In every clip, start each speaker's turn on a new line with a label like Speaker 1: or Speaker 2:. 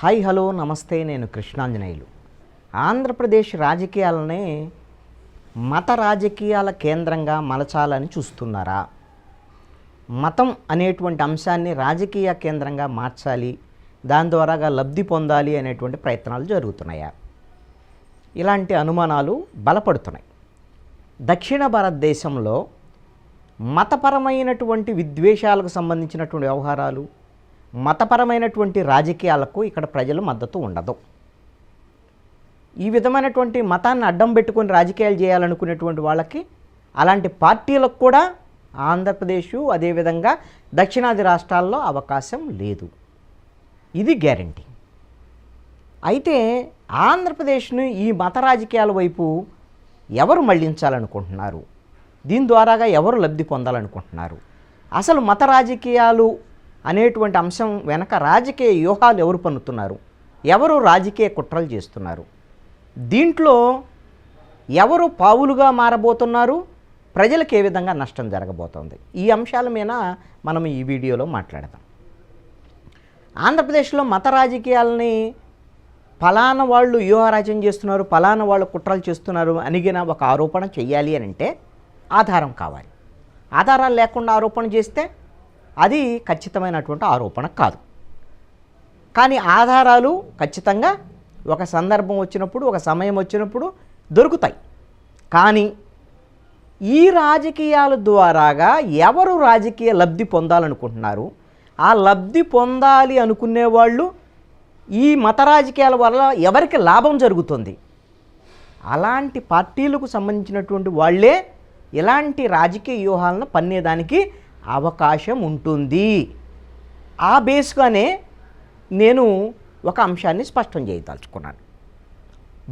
Speaker 1: Hi hello నమస్తే నేను కృష్ణాంజనేయులు. ఆంధ్రప్రదేశ్ రాజకీయాలనే మత రాజకీయాల కేంద్రంగా మలచాలని చూస్తున్నారా? మతం అనేటువంటి అంశాన్ని రాజకీయ కేంద్రంగా మార్చాలి దాని ద్వారాగా లబ్ధి పొందాలి అనేటువంటి ప్రయత్నాలు జరుగుతున్నాయా? ఇలాంటి అనుమానాలు బలపడుతున్నాయి. దక్షిణ భారతదేశంలో మతపరమైనటువంటి విద్వేషాలకు సంబంధించినటువంటి వ్యవహారాలు మతపరమైనటువంటి రాజకీయాలకు ఇక్కడ ప్రజలు మద్దతు ఉండదు. ఈ విధమైనటువంటి మతాన్ని అడ్డం పెట్టుకొని రాజకీయాలు చేయాలనుకునేటువంటి వాళ్ళకి అలాంటి పార్టీలకు కూడా ఆంధ్రప్రదేశ్ అదేవిధంగా దక్షిణాది రాష్ట్రాల్లో అవకాశం లేదు. ఇది గ్యారంటీ. అయితే ఆంధ్రప్రదేశ్ను ఈ మత రాజకీయాల వైపు ఎవరు మళ్ళించాలనుకుంటున్నారు? దీని ద్వారాగా ఎవరు లబ్ధి పొందాలనుకుంటున్నారు? అసలు మత రాజకీయాలు అనేటువంటి అంశం వెనక రాజకీయ వ్యూహాలు ఎవరు పన్నుతున్నారు? ఎవరు రాజకీయ కుట్రలు చేస్తున్నారు? దీంట్లో ఎవరు పావులుగా మారబోతున్నారు? ప్రజలకు ఏ విధంగా నష్టం జరగబోతోంది? ఈ అంశాల మీద మనం ఈ వీడియోలో మాట్లాడదాం. ఆంధ్రప్రదేశ్లో మత రాజకీయాలని ఫలానా వాళ్ళు వ్యూహరాజ్యం చేస్తున్నారు ఫలానా వాళ్ళు కుట్రలు చేస్తున్నారు అనిగిన ఒక ఆరోపణ చేయాలి అని అంటే ఆధారం కావాలి. ఆధారాలు లేకుండా ఆరోపణ చేస్తే అది ఖచ్చితమైనటువంటి ఆరోపణ కాదు. కానీ ఆధారాలు ఖచ్చితంగా ఒక సందర్భం వచ్చినప్పుడు ఒక సమయం వచ్చినప్పుడు దొరుకుతాయి. కానీ ఈ రాజకీయాల ద్వారాగా ఎవరు రాజకీయ లబ్ధి పొందాలనుకుంటున్నారు? ఆ లబ్ధి పొందాలి అనుకునే వాళ్ళు ఈ మత రాజకీయాల వల్ల ఎవరికి లాభం జరుగుతుంది? అలాంటి పార్టీలకు సంబంధించినటువంటి వాళ్ళే ఇలాంటి రాజకీయ వ్యూహాలను పన్నేదానికి అవకాశం ఉంటుంది. ఆ బేస్గానే నేను ఒక అంశాన్ని స్పష్టం చేయదలుచుకున్నాను.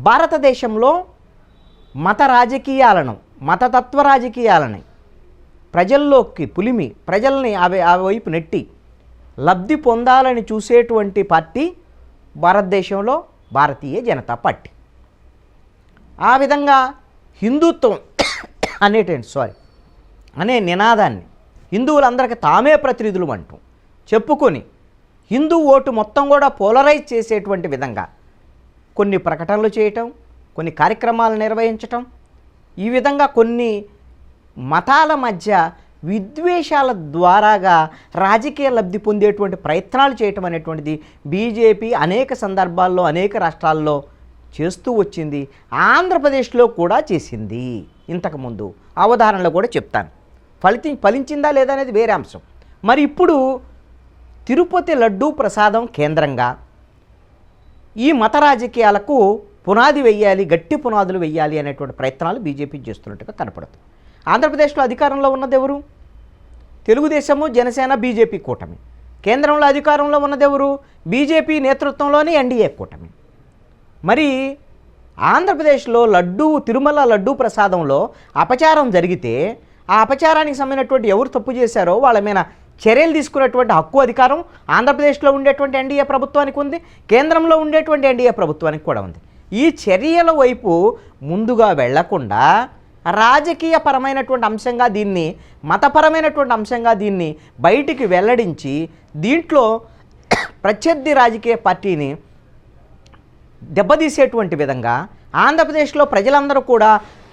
Speaker 1: భారతదేశంలో మత రాజకీయాలను మతతత్వ రాజకీయాలని ప్రజల్లోకి పులిమి ప్రజల్ని అవి ఆ వైపు నెట్టి లబ్ధి పొందాలని చూసేటువంటి పార్టీ భారతదేశంలో భారతీయ జనతా పార్టీ. ఆ విధంగా హిందుత్వం అనేటువంటి సారీ అనే నినాదాన్ని హిందువులందరికీ తామే ప్రతినిధులు అంటూ చెప్పుకొని హిందూ ఓటు మొత్తం కూడా పోలరైజ్ చేసేటువంటి విధంగా కొన్ని ప్రకటనలు చేయటం కొన్ని కార్యక్రమాలు నిర్వహించటం ఈ విధంగా కొన్ని మతాల మధ్య విద్వేషాల ద్వారాగా రాజకీయ లబ్ధి పొందేటువంటి ప్రయత్నాలు చేయటం అనేటువంటిది బీజేపీ అనేక సందర్భాల్లో అనేక రాష్ట్రాల్లో చేస్తూ వచ్చింది. ఆంధ్రప్రదేశ్లో కూడా చేసింది. ఇంతకుముందు ఆ ఉదాహరణలో కూడా చెప్తాను. ఫలితి ఫలించిందా లేదా అనేది వేరే అంశం. మరి ఇప్పుడు తిరుపతి లడ్డూ ప్రసాదం కేంద్రంగా ఈ మత రాజకీయాలకు పునాది వెయ్యాలి గట్టి పునాదులు వెయ్యాలి అనేటువంటి ప్రయత్నాలు బీజేపీ చేస్తున్నట్టుగా కనపడుతుంది. ఆంధ్రప్రదేశ్లో అధికారంలో ఉన్నది ఎవరు? తెలుగుదేశము జనసేన బీజేపీ కూటమి. కేంద్రంలో అధికారంలో ఉన్నదెవరు బీజేపీ నేతృత్వంలోని ఎన్డీఏ కూటమి. మరి ఆంధ్రప్రదేశ్లో లడ్డూ తిరుమల లడ్డూ ప్రసాదంలో అపచారం జరిగితే ఆ అపచారానికి సంబంధించినటువంటి ఎవరు తప్పు చేశారో వాళ్ళ మీద చర్యలు తీసుకునేటువంటి హక్కు అధికారం ఆంధ్రప్రదేశ్లో ఉండేటువంటి ఎన్డీఏ ప్రభుత్వానికి ఉంది కేంద్రంలో ఉండేటువంటి ఎన్డీఏ ప్రభుత్వానికి కూడా ఉంది. ఈ చర్యల వైపు ముందుగా వెళ్ళకుండా రాజకీయ పరమైనటువంటి అంశంగా దీన్ని మతపరమైనటువంటి అంశంగా దీన్ని బయటికి వెల్లడించి దీంట్లో ప్రత్యర్థి రాజకీయ పార్టీని దెబ్బతీసేటువంటి విధంగా ఆంధ్రప్రదేశ్లో ప్రజలందరూ కూడా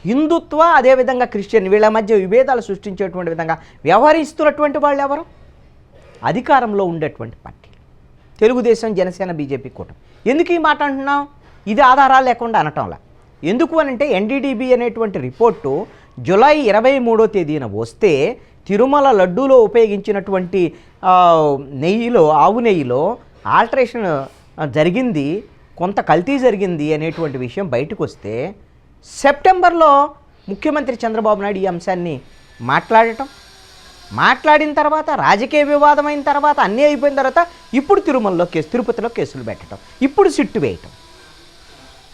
Speaker 1: హిందుత్వ అదేవిధంగా క్రిస్టియన్ వీళ్ళ మధ్య విభేదాలు సృష్టించేటువంటి విధంగా వ్యవహరిస్తున్నటువంటి వాళ్ళు ఎవరు? అధికారంలో ఉండేటువంటి పార్టీ. తెలుగుదేశం జనసేన బీజేపీ కూటమి. ఎందుకు ఈ మాట అంటున్నాం? ఇది ఆధారాలు లేకుండా అనటంలా. ఎందుకు అని అంటే ఎన్డీడీబీ అనేటువంటి రిపోర్టు జులై ఇరవై మూడో తేదీన వస్తే తిరుమల లడ్డూలో ఉపయోగించినటువంటి నెయ్యిలో ఆవు నెయ్యిలో ఆల్టరేషన్ జరిగింది కొంత కల్తీ జరిగింది అనేటువంటి విషయం బయటకు వస్తే సెప్టెంబర్లో ముఖ్యమంత్రి చంద్రబాబు నాయుడు ఈ అంశాన్ని మాట్లాడటం మాట్లాడిన తర్వాత రాజకీయ వివాదం అయిన తర్వాత అన్నీ అయిపోయిన తర్వాత ఇప్పుడు తిరుమలలో కేసు తిరుపతిలో కేసులు పెట్టడం ఇప్పుడు సిట్టు వేయటం.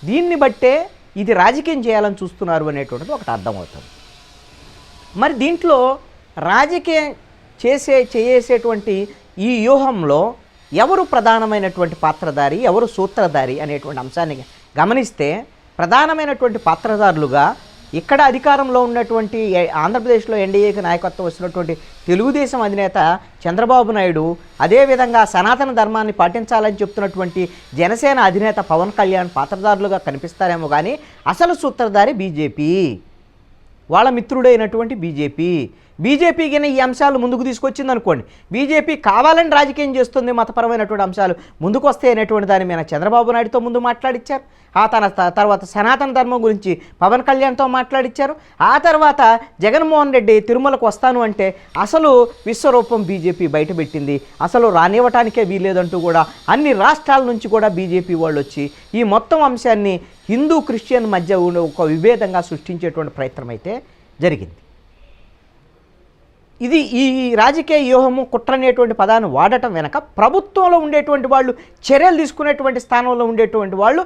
Speaker 1: దీన్ని బట్టే ఇది రాజకీయం చేయాలని చూస్తున్నారు అనేటువంటిది ఒకటి అర్థమవుతుంది. మరి దీంట్లో రాజకీయం చేసే చేసేటువంటి ఈ వ్యూహంలో ఎవరు ప్రధానమైనటువంటి పాత్రధారి ఎవరు సూత్రధారి అనేటువంటి అంశాన్ని గమనిస్తే ప్రధానమైనటువంటి పాత్రధారులుగా ఇక్కడ అధికారంలో ఉన్నటువంటి ఆంధ్రప్రదేశ్లో ఎన్డీఏకి నాయకత్వం వస్తున్నటువంటి తెలుగుదేశం అధినేత చంద్రబాబు నాయుడు అదేవిధంగా సనాతన ధర్మాన్ని పాటించాలని చెప్తున్నటువంటి జనసేన అధినేత పవన్ కళ్యాణ్ పాత్రదారులుగా కనిపిస్తారేమో కానీ అసలు సూత్రధారి బీజేపీ. వాళ్ళ మిత్రుడైనటువంటి బీజేపీ. బీజేపీకి ఈ అంశాలు ముందుకు తీసుకొచ్చింది అనుకోండి బీజేపీ కావాలని రాజకీయం చేస్తుంది మతపరమైనటువంటి అంశాలు ముందుకు వస్తాయి అనేటువంటి దాని మీద చంద్రబాబు నాయుడుతో ముందు మాట్లాడిచ్చారు. ఆ తన త- తర్వాత సనాతన ధర్మం గురించి పవన్ కళ్యాణ్తో మాట్లాడిచ్చారు. ఆ తర్వాత జగన్మోహన్ రెడ్డి తిరుమలకు వస్తాను అంటే అసలు విశ్వరూపం బీజేపీ బయటపెట్టింది. అసలు రానివ్వటానికే వీల్లేదంటూ కూడా అన్ని రాష్ట్రాల నుంచి కూడా బీజేపీ వాళ్ళు వచ్చి ఈ మొత్తం అంశాన్ని హిందూ క్రిస్టియన్ మధ్య ఒక విభేదంగా సృష్టించేటువంటి ప్రయత్నం అయితే జరిగింది. ఇది ఈ రాజకీయ వ్యూహము కుట్ర అనేటువంటి పదాన్ని వాడటం వెనక ప్రభుత్వంలో ఉండేటువంటి వాళ్ళు చర్యలు తీసుకునేటువంటి స్థానంలో ఉండేటువంటి వాళ్ళు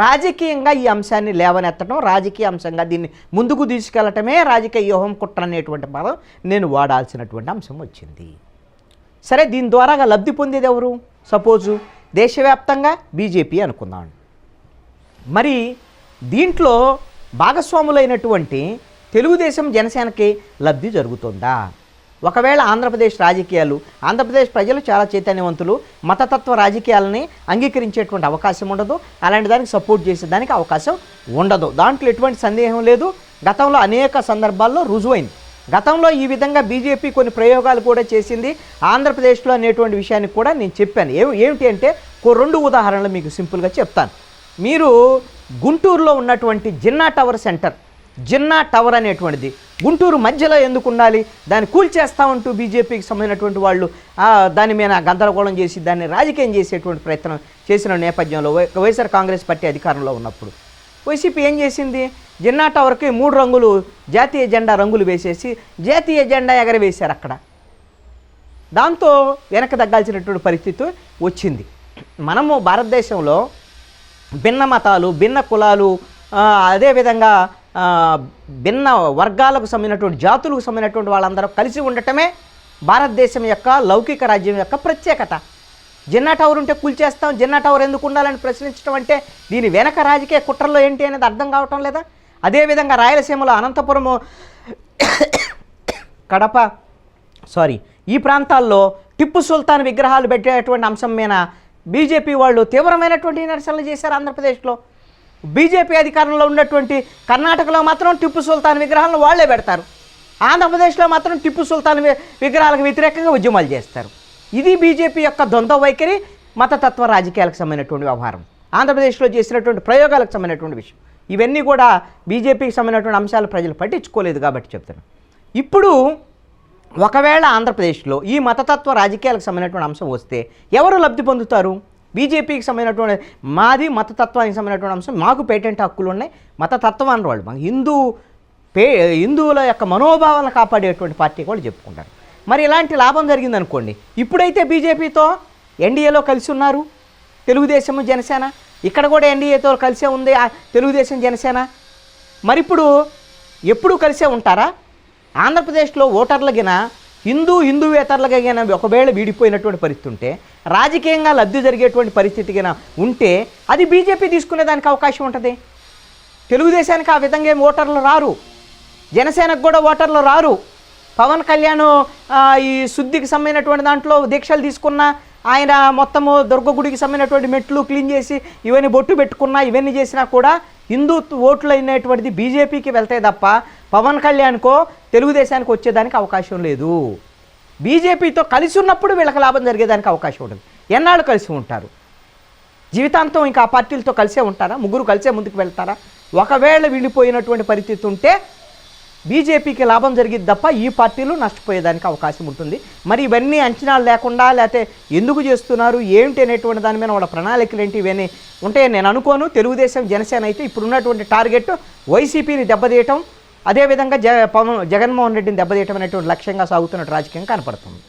Speaker 1: రాజకీయంగా ఈ అంశాన్ని లేవనెత్తడం రాజకీయ అంశంగా దీన్ని ముందుకు తీసుకెళ్ళటమే రాజకీయ వ్యూహం కుట్ర అనేటువంటి పదం నేను వాడాల్సినటువంటి అంశం వచ్చింది. సరే దీని ద్వారాగా లబ్ధి పొందేది ఎవరు? సపోజు దేశవ్యాప్తంగా బీజేపీ అనుకుందాం. మరి దీంట్లో భాగస్వాములైనటువంటి తెలుగుదేశం జనసేనకి లబ్ధి జరుగుతుందా? ఒకవేళ ఆంధ్రప్రదేశ్ రాజకీయాలు ఆంధ్రప్రదేశ్ ప్రజలు చాలా చైతన్యవంతులు మతతత్వ రాజకీయాలని అంగీకరించేటువంటి అవకాశం ఉండదు అలాంటి దానికి సపోర్ట్ చేసేదానికి అవకాశం ఉండదు. దాంట్లో ఎటువంటి సందేహం లేదు. గతంలో అనేక సందర్భాల్లో రుజువైంది. గతంలో ఈ విధంగా బీజేపీ కొన్ని ప్రయోగాలు కూడా చేసింది ఆంధ్రప్రదేశ్లో అనేటువంటి విషయాన్ని కూడా నేను చెప్పాను. ఏ ఏమిటి అంటే రెండు ఉదాహరణలు మీకు సింపుల్గా చెప్తాను. మీరు గుంటూరులో ఉన్నటువంటి Jinnah tower centre Jinnah tower అనేటువంటిది గుంటూరు మధ్యలో ఎందుకు ఉండాలి? దాన్ని కూల్చేస్తా ఉంటూ బీజేపీకి సంబంధించినటువంటి వాళ్ళు దాని మీద గందరగోళం చేసి దాన్ని రాజకీయం చేసేటువంటి ప్రయత్నం చేసిన నేపథ్యంలో వై- వైఎస్ఆర్ కాంగ్రెస్ పార్టీ అధికారంలో ఉన్నప్పుడు వైసీపీ ఏం చేసింది? జిన్నా టవర్కి మూడు రంగులు జాతీయ జెండా రంగులు వేసేసి జాతీయ జెండా ఎగరవేశారు అక్కడ. దాంతో వెనక తగ్గాల్సినటువంటి పరిస్థితి వచ్చింది. మనము భారతదేశంలో భిన్న మతాలు భిన్న కులాలు అదేవిధంగా భిన్న వర్గాలకు సంబంధించినటువంటి జాతులకు సంబంధించినటువంటి వాళ్ళందరూ కలిసి ఉండటమే భారతదేశం యొక్క లౌకిక రాజ్యం యొక్క ప్రత్యేకత. జిన్నా టవర్ ఉంటే కూల్చేస్తాం జిన్నా టవర్ ఎందుకు ఉండాలని ప్రశ్నించడం అంటే దీని వెనక రాజకీయ కుట్రలో ఏంటి అనేది అర్థం కావటం లేదా? అదేవిధంగా రాయలసీమలో అనంతపురము కడప సారీ ఈ ప్రాంతాల్లో టిప్పు సుల్తాన్ విగ్రహాలు పెట్టేటువంటి అంశం మీద బీజేపీ వాళ్ళు తీవ్రమైనటువంటి నిరసనలు చేశారు ఆంధ్రప్రదేశ్లో. బీజేపీ అధికారంలో ఉన్నటువంటి కర్ణాటకలో మాత్రం టిప్పు సుల్తాన్ విగ్రహాలను వాళ్ళే పెడతారు. ఆంధ్రప్రదేశ్లో మాత్రం టిప్పు సుల్తాన్ విగ్రహాలకు వ్యతిరేకంగా ఉద్యమాలు చేస్తారు. ఇది బీజేపీ యొక్క ద్వంద్వ వైఖరి మతతత్వ రాజకీయాలకు సంబంధించినటువంటి వ్యవహారం. ఆంధ్రప్రదేశ్లో చేసినటువంటి ప్రయోగాలకు సంబంధించినటువంటి విషయం. ఇవన్నీ కూడా బీజేపీకి సంబంధించినటువంటి అంశాలు ప్రజలు పట్టించుకోలేదు కాబట్టి చెప్తాను ఇప్పుడు ఒకవేళ ఆంధ్రప్రదేశ్లో ఈ మతతత్వ రాజకీయాలకు సంబంధించినటువంటి అంశం వస్తే ఎవరు లబ్ధి పొందుతారు? బీజేపీకి సంబంధించినటువంటి మాది మతతత్వానికి సంబంధించినటువంటి అంశం మాకు పేటెంట్ హక్కులు ఉన్నాయి మతతత్వం అన్న వాళ్ళు మాకు హిందూ పే హిందువుల యొక్క మనోభావాలను కాపాడేటువంటి పార్టీ కూడా చెప్పుకుంటారు. మరి ఇలాంటి లాభం జరిగిందనుకోండి ఇప్పుడైతే బీజేపీతో ఎన్డీఏలో కలిసి ఉన్నారు తెలుగుదేశం జనసేన. ఇక్కడ కూడా ఎన్డీఏతో కలిసే ఉంది తెలుగుదేశం జనసేన. మరి ఇప్పుడు ఎప్పుడు కలిసే ఉంటారా? ఆంధ్రప్రదేశ్లో ఓటర్లగిన హిందూ హిందూవేతరులుగా ఒకవేళ వీడిపోయినటువంటి పరిస్థితి ఉంటే రాజకీయంగా లబ్ధి జరిగేటువంటి పరిస్థితి ఉంటే అది బీజేపీ తీసుకునే దానికి అవకాశం ఉంటుంది. తెలుగుదేశానికి ఆ విధంగా ఏం ఓటర్లు రారు. జనసేనకు కూడా ఓటర్లు రారు. పవన్ కళ్యాణ్ ఈ శుద్ధికి సంబంధించినటువంటి దాంట్లో దీక్షలు తీసుకున్న ఆయన మొత్తము దుర్గగుడికి సంబంధించినటువంటి మెట్లు క్లీన్ చేసి ఇవన్నీ బొట్టు పెట్టుకున్నా ఇవన్నీ చేసినా కూడా హిందూ ఓట్లు అయినటువంటిది బీజేపీకి వెళ్తాయి తప్ప పవన్ కళ్యాణ్కో తెలుగుదేశానికి వచ్చేదానికి అవకాశం లేదు. బీజేపీతో కలిసి ఉన్నప్పుడు వీళ్ళకి లాభం జరిగేదానికి అవకాశం ఉంటుంది. ఎన్నాళ్ళు కలిసి ఉంటారు? జీవితాంతం ఇంకా ఆ పార్టీలతో కలిసే ఉంటారా? ముగ్గురు కలిసే ముందుకు వెళ్తారా? ఒకవేళ విడిపోయినటువంటి పరిస్థితి ఉంటే బీజేపీకి లాభం జరిగింది తప్ప ఈ పార్టీలు నష్టపోయేదానికి అవకాశం ఉంటుంది. మరి ఇవన్నీ అంచనాలు లేకుండా లేకపోతే ఎందుకు చేస్తున్నారు? ఏంటి అనేటువంటి దాని మీద వాళ్ళ ప్రణాళికలు ఏంటి? ఇవన్నీ ఉంటాయని నేను అనుకోను. తెలుగుదేశం జనసేన అయితే ఇప్పుడు ఉన్నటువంటి టార్గెట్ వైసీపీని దెబ్బతీయటం అదేవిధంగా జ పవన్ జగన్మోహన్ రెడ్డిని దెబ్బతీయటం అనేటువంటి లక్ష్యంగా సాగుతున్నట్టు రాజకీయం కనపడుతుంది.